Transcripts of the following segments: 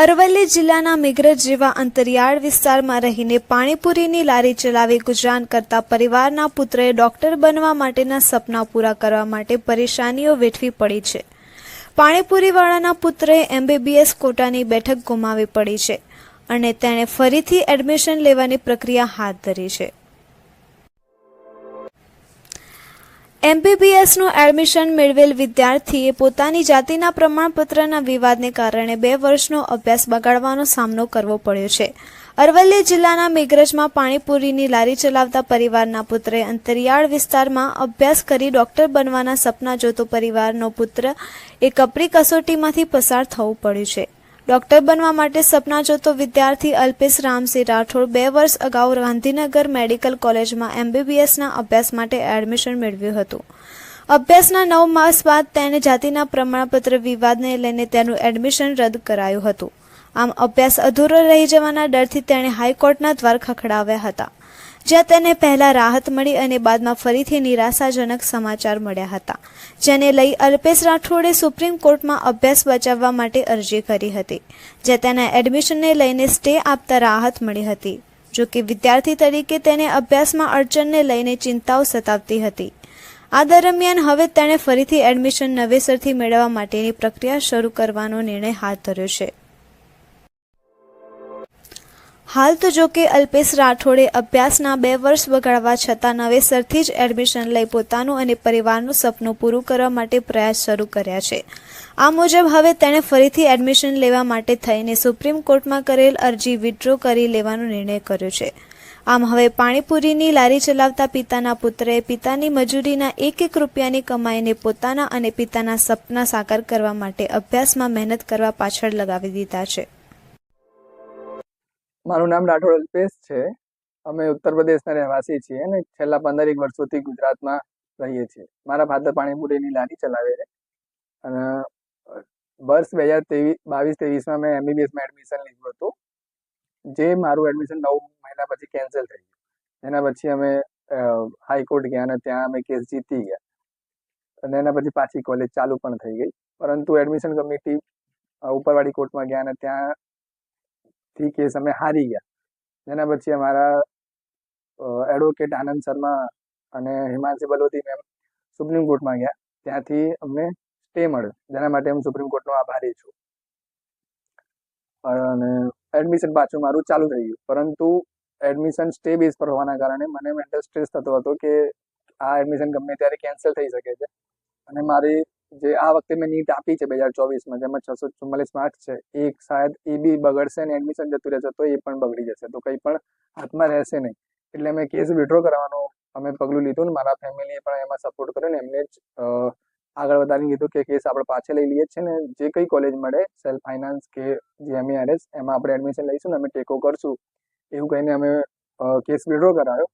અરવલ્લી જિલ્લાના મેઘરજ જેવા અંતરિયાળ વિસ્તારમાં રહીને પાણીપુરીની લારી ચલાવી ગુજરાન કરતા પરિવારના પુત્રએ ડોક્ટર બનવા માટેના સપના પૂરા કરવા માટે પરેશાનીઓ વેઠવી પડી છે. પાણીપુરીવાળાના પુત્રએ એમબીબીએસ કોટાની બેઠક ગુમાવી પડી છે અને તેણે ફરીથી એડમિશન લેવાની પ્રક્રિયા હાથ ધરી છે. એમબીબીએસનું એડમિશન મેળવેલ વિદ્યાર્થીએ પોતાની જાતિના પ્રમાણપત્રના વિવાદને કારણે બે વર્ષનો અભ્યાસ બગાડવાનો સામનો કરવો પડ્યો છે. અરવલ્લી જિલ્લાના મેઘરજમાં પાણીપુરીની લારી ચલાવતા પરિવારના પુત્રે અંતરિયાળ વિસ્તારમાં અભ્યાસ કરી ડોક્ટર બનવાના સપના જોતો પરિવારનો પુત્ર એ કપરી કસોટીમાંથી પસાર થવું પડ્યું છે. ડોક્ટર બનવા માટે સપના જોતો વિદ્યાર્થી અલ્પેશ રામસિંહ રાઠોડ બે વર્ષ અગાઉ ગાંધીનગર મેડિકલ કોલેજમાં એમબીબીએસના અભ્યાસ માટે એડમિશન મેળવ્યું હતું. અભ્યાસના નવ માસ બાદ તેને જાતિના પ્રમાણપત્ર વિવાદને લઈને તેનું એડમિશન રદ કરાયું હતું. આમ અભ્યાસ અધૂરો રહી જવાના ડરથી તેણે હાઈકોર્ટના દ્વાર ખખડાવ્યા હતા. જ્યાં તેને પહેલા રાહત મળી અને બાદમાં ફરીથી નિરાશાજનક સમાચાર મળ્યા હતા, જેને લઈ અલ્પેશ રાઠોડે સુપ્રીમ કોર્ટમાં અભ્યાસ બચાવવા માટે અરજી કરી હતી, જ્યાં તેના એડમિશનને લઈને સ્ટે આપતા રાહત મળી હતી, જો કે વિદ્યાર્થી તરીકે તેને અભ્યાસમાં અડચણને લઈને ચિંતાઓ સતાવતી હતી. આ દરમિયાન હવે તેણે ફરીથી એડમિશન નવેસરથી મેળવવા માટેની પ્રક્રિયા શરૂ કરવાનો નિર્ણય હાથ ધર્યો છે. હાલ તો જો કે અલ્પેશ રાઠોડે અભ્યાસના બે વર્ષ બગાડવા છતાં નવેસરથી જ એડમિશન લઈ પોતાનું અને પરિવારનું સપનું પૂરું કરવા માટે પ્રયાસ શરૂ કર્યા છે. આ મુજબ હવે તેણે ફરીથી એડમિશન લેવા માટે થઈને સુપ્રીમ કોર્ટમાં કરેલ અરજી વિથડ્રો કરી લેવાનો નિર્ણય કર્યો છે. આમ હવે પાણીપુરીની લારી ચલાવતા પિતાના પુત્રએ પિતાની મજૂરીના એક એક રૂપિયાની કમાઈને પોતાના અને પિતાના સપના સાકાર કરવા માટે અભ્યાસમાં મહેનત કરવા પાછળ લગાવી દીધા છે. મારું નામ રાઠોડ અલ્પેશ છે. અમે ઉત્તર પ્રદેશના રહેવાસી છીએ અને છેલ્લા પંદર એક વર્ષોથી ગુજરાતમાં રહીએ છીએ. મારા ફાધર પાણીપુરીની લારી ચલાવે છે. અને વર્ષ બે હજાર ત્રેવીસ બાવીસ ત્રેવીસમાં મેં એમબીબીએસમાં એડમિશન લીધું હતું. જે મારું એડમિશન નવ મહિના પછી કેન્સલ થઈ ગયું. એના પછી અમે હાઈકોર્ટ ગયા અને ત્યાં અમે કેસ જીતી ગયા. અને એના પછી પાછી કોલેજ ચાલુ પણ થઈ ગઈ. પરંતુ એડમિશન કમિટી ઉપરવાળી કોર્ટમાં ગયા અને ત્યાં થી કેસ અમે હારી ગયા. એના પછી અમારા એડવોકેટ આનંદ શર્મા અને હિમાંશી બલોદી મેમ સુપ્રીમ કોર્ટમાં ગયા. ત્યાંથી અમને સ્ટે મળ્યો. જેના માટે હું સુપ્રીમ કોર્ટનો આભારી છું. અને એડમિશન પાછું મારું ચાલુ થઈ ગયું. પરંતુ એડમિશન સ્ટે બેઝ પર હોવાના કારણે મને મેન્ટલ સ્ટ્રેસ થતો હતો કે આ એડમિશન ગમે ત્યારે કેન્સલ થઈ શકે છે. અને મારી જે આ વખતે મેં નીટ આપી છે બે હજાર ચોવીસમાં, જેમાં છસો ચુમ્માલીસ માર્ક્સ છે. એ શાયદ એ બી બગડશે ને એડમિશન જતું રહેશે, તો એ પણ બગડી જશે. તો કંઈ પણ હાથમાં રહેશે નહીં. એટલે મેં કેસ વિડ્રો કરવાનો અમે પગલું લીધું ને મારા ફેમિલીએ પણ એમાં સપોર્ટ કર્યો ને એમને જ આગળ વધારીને કીધું કે કેસ આપણે પાછળ લઈ લઈએ છીએ ને જે કઈ કોલેજ મળે સેલ્ફ ફાઇનાન્સ કે જીએમઈઆરએસ એમાં આપણે એડમિશન લઈશું ને અમે ટેકો કરશું. એવું કહીને અમે કેસ વિડ્રો કરાયો.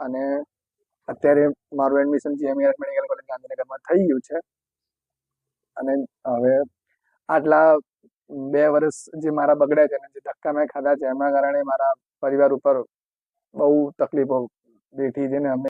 અને અત્યારે મારું એડમિશન જીએમઈઆરએસ મેડિકલ કોલેજ ગાંધીનગરમાં થઈ ગયું છે. અને હવે આટલા બે વર્ષ જે મારા બગડ્યા છે અને જે ધક્કા મેં ખાધા છે, એના કારણે મારા પરિવાર ઉપર બહુ તકલીફો બેઠી છે ને અમે